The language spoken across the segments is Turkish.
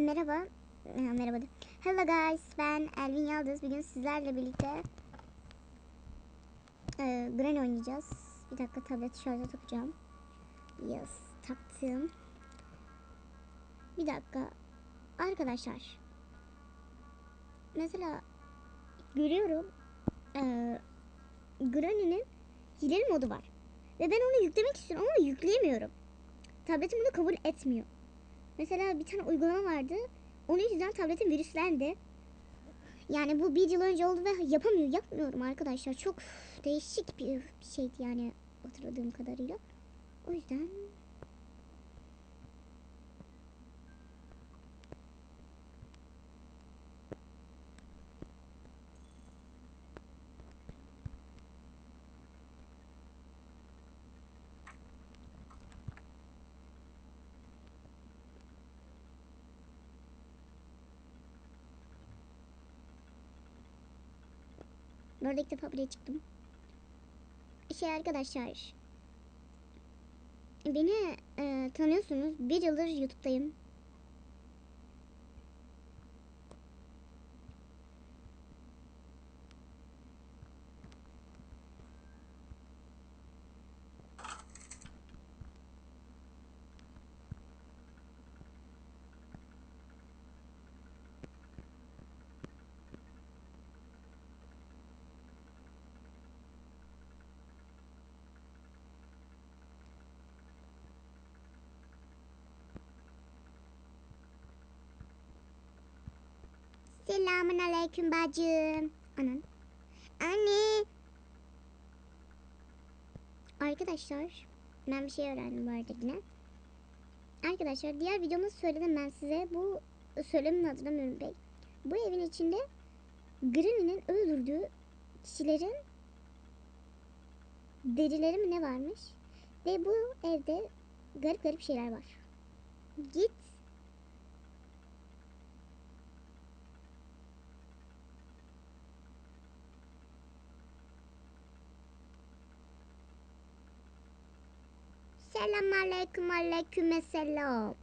Merhaba. Ha, merhaba. Hello guys. Ben Elvin Yıldız. Bugün sizlerle birlikte e, Granny oynayacağız. Bir dakika tablet şarja takacağım. Yes. Taktım. Bir dakika. Arkadaşlar. Mesela görüyorum e, Granny'nin hileli modu var. Ve ben onu yüklemek istiyorum ama yükleyemiyorum. Tabletim bunu kabul etmiyor. Mesela bir tane uygulama vardı. Onun yüzünden tabletim virüslendi. Yani bu bir yıl önce oldu ve yapamıyor, yapmıyorum arkadaşlar. Çok değişik bir şeydi yani hatırladığım kadarıyla. O yüzden Böyle ilk defa buraya çıktım. Şey arkadaşlar. Beni e, tanıyorsunuz. Bir yıldır YouTube'dayım. Selamun aleyküm bacım. Anan. Anne. Arkadaşlar ben bir şey öğrendim bu arada yine. Arkadaşlar diğer videomda söyledim ben size. Bu söylemin hatırlamıyorum pek. Bu evin içinde Granny'nin öldürdüğü kişilerin derileri mi ne varmış? Ve bu evde garip garip şeyler var. Git Selam aleyküm aleyküm selam.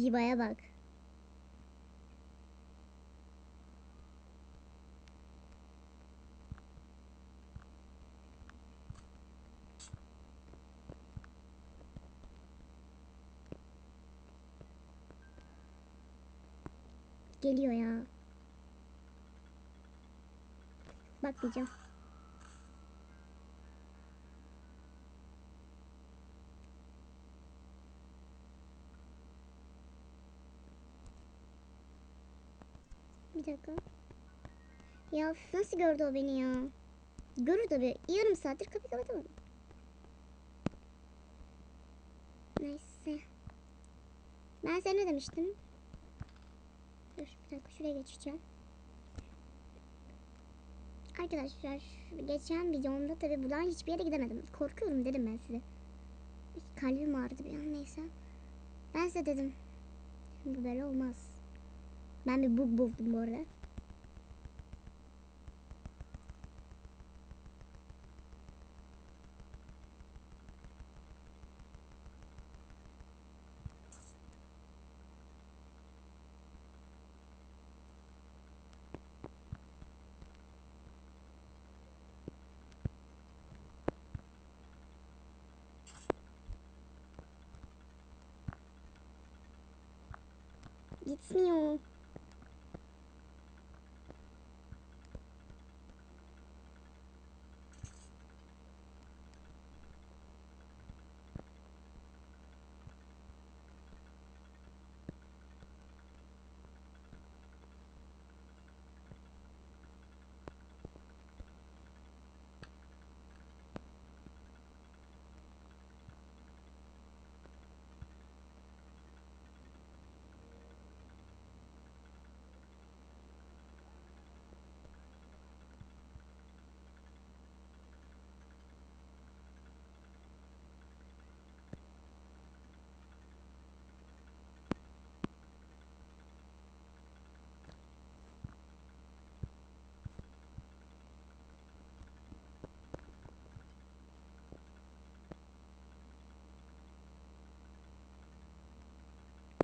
Diba'ya bak. Geliyor ya. Bakmayacağım. Bir dakika. Ya nasıl gördü o beni ya? Görür tabii. Yarım saattir kapıyı kapatamadım. Neyse. Ben sana ne demiştim? Dur bir dakika şuraya geçeceğim. Arkadaşlar geçen videomda tabii buradan hiçbir yere gidemedim. Korkuyorum dedim ben size. Kalbim ağrıdı bir an neyse. Ben size dedim. Bu böyle olmaz. Ben bir bug buldum bu arada. Gitmiyor.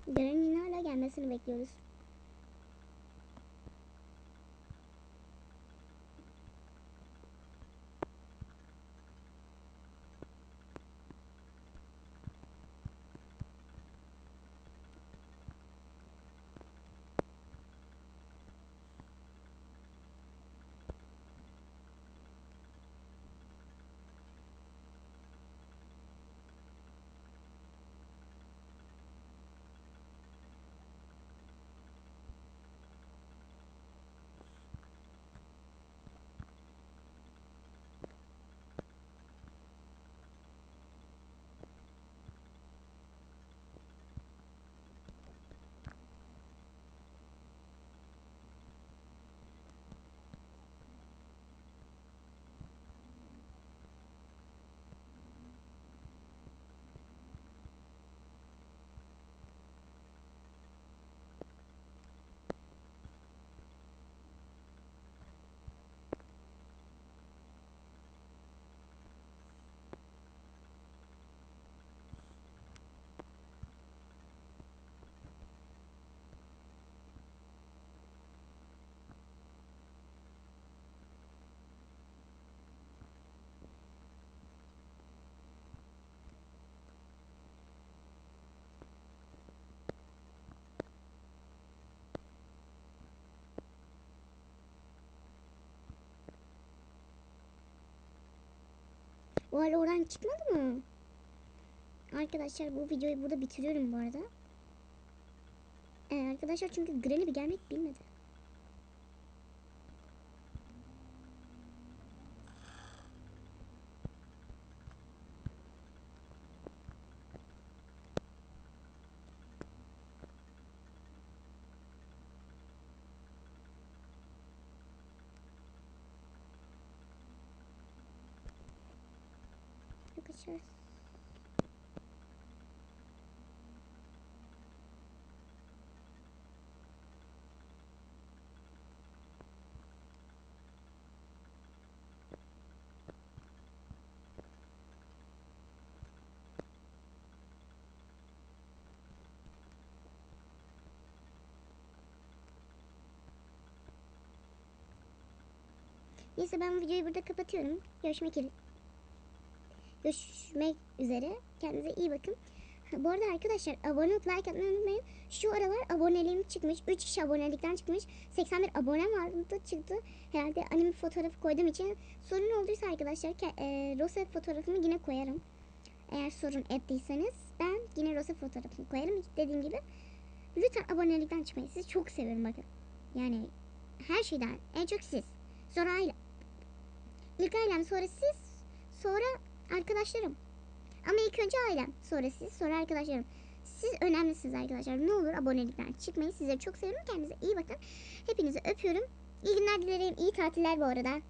Granny'nin hala gelmesini bekliyoruz. O hala oradan çıkmadı mı? Arkadaşlar bu videoyu burada bitiriyorum bu arada. Ee, arkadaşlar çünkü Granny bir gelmek bilmedi. Arkadaşlar Neyse ben videoyu burada kapatıyorum. Görüşmek üzere. Görüşmek üzere. Kendinize iyi bakın. Bu arada arkadaşlar abone olup like atmayı unutmayın. Şu aralar aboneliğim çıkmış. 3 kişi abonelikten çıkmış. 81 abonem vardı çıktı. Herhalde anime fotoğrafı koyduğum için sorun olduysa arkadaşlar e, Rosa fotoğrafımı yine koyarım. Eğer sorun ettiyseniz ben yine Rosa fotoğrafımı koyarım. Dediğim gibi lütfen abonelikten çıkmayın. Sizi çok seviyorum bakın. Yani her şeyden en çok siz. Sonra aile. İlk ailem sonra siz. Sonra arkadaşlarım. Ama ilk önce ailem. Sonra siz. Sonra arkadaşlarım. Siz önemlisiniz arkadaşlar. Ne olur abonelikten çıkmayın. Sizleri çok seviyorum. Kendinize iyi bakın. Hepinizi öpüyorum. İyi günler dilerim. İyi tatiller bu arada.